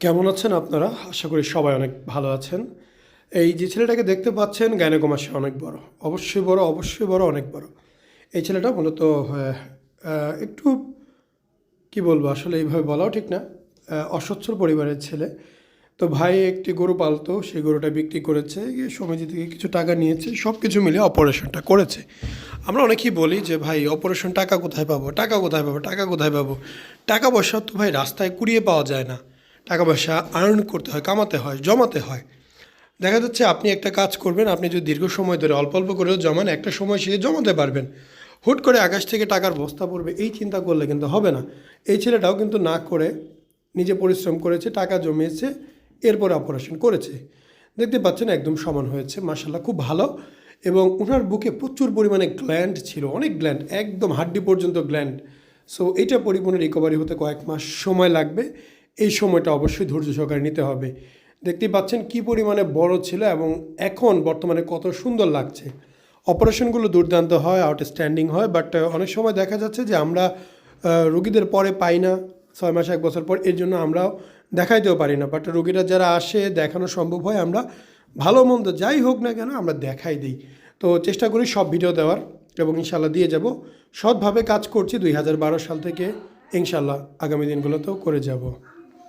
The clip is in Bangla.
কেমন আছেন আপনারা? আশা করি সবাই অনেক ভালো আছেন। এই যে ছেলেটাকে দেখতে পাচ্ছেন গায়নকুমাসে অনেক বড়। অবশ্যই বড় অবশ্যই বড়, অনেক বড়। এই ছেলেটা মূলত একটু, কি বলব, আসলে এইভাবে বলাও ঠিক না। অসচ্ছল পরিবারের ছেলে। তো ভাই একটি গরু পালতো, সেই গরুটা বিক্রি করেছে সমিতি থেকে কিছু টাকা নিয়েছে সব কিছু মিলে অপারেশনটা করেছে। আমরা অনেকেই বলি যে, ভাই, অপারেশন টাকা কোথায় পাবো? টাকা কোথায় পাবো? টাকা কোথায় পাবো? টাকা পয়সা তো ভাই রাস্তায় কুড়িয়ে পাওয়া যায় না। টাকা পয়সা আর্ন করতে হয়, কামাতে হয়, জমাতে হয়। দেখা যাচ্ছে আপনি একটা কাজ করবেন, আপনি যদি দীর্ঘ সময় ধরে অল্প অল্প করেও জমান, একটা সময় সে জমাতে পারবেন। হুট করে আকাশ থেকে টাকার বস্তা পড়বে, এই চিন্তা করলে কিন্তু হবে না। এই ছেলেটাও কিন্তু না করে নিজে পরিশ্রম করেছে, টাকা জমিয়েছে, এরপর অপারেশন করেছে। দেখতে পাচ্ছেন একদম সমান হয়েছে মাসাল্লাহ খুব ভালো। এবং ওনার বুকে প্রচুর পরিমাণে গ্ল্যান্ড ছিল, অনেক গ্ল্যান্ড একদম হাড্ডি পর্যন্ত গ্ল্যান্ড সো এটা পরিপূর্ণ রিকভারি হতে কয়েক মাস সময় লাগবে। এই সময়টা অবশ্যই ধৈর্য সহকারে নিতে হবে। দেখতেই পাচ্ছেন কি পরিমাণে বড় ছিল এবং এখন বর্তমানে কত সুন্দর লাগছে। অপারেশনগুলো দুর্দান্ত হয় আউটস্ট্যান্ডিং হয় বাট অনেক সময় দেখা যাচ্ছে যে আমরা রুগীদের পরে পাই না। ছয় মাস, এক বছর পর এর জন্য আমরাও দেখাইতেও পারি না। বাট রুগীরা যারা আসে, দেখানো সম্ভব হয়, আমরা ভালো মন্দ যাই হোক না কেন আমরা দেখাই দিই। তো চেষ্টা করি সব ভিডিও দেওয়ার এবং ইনশাল্লাহ দিয়ে যাব। সৎভাবে কাজ করছি, দুই হাজার বারো সাল থেকে ইনশাল্লাহ আগামী দিনগুলোতেও করে যাব।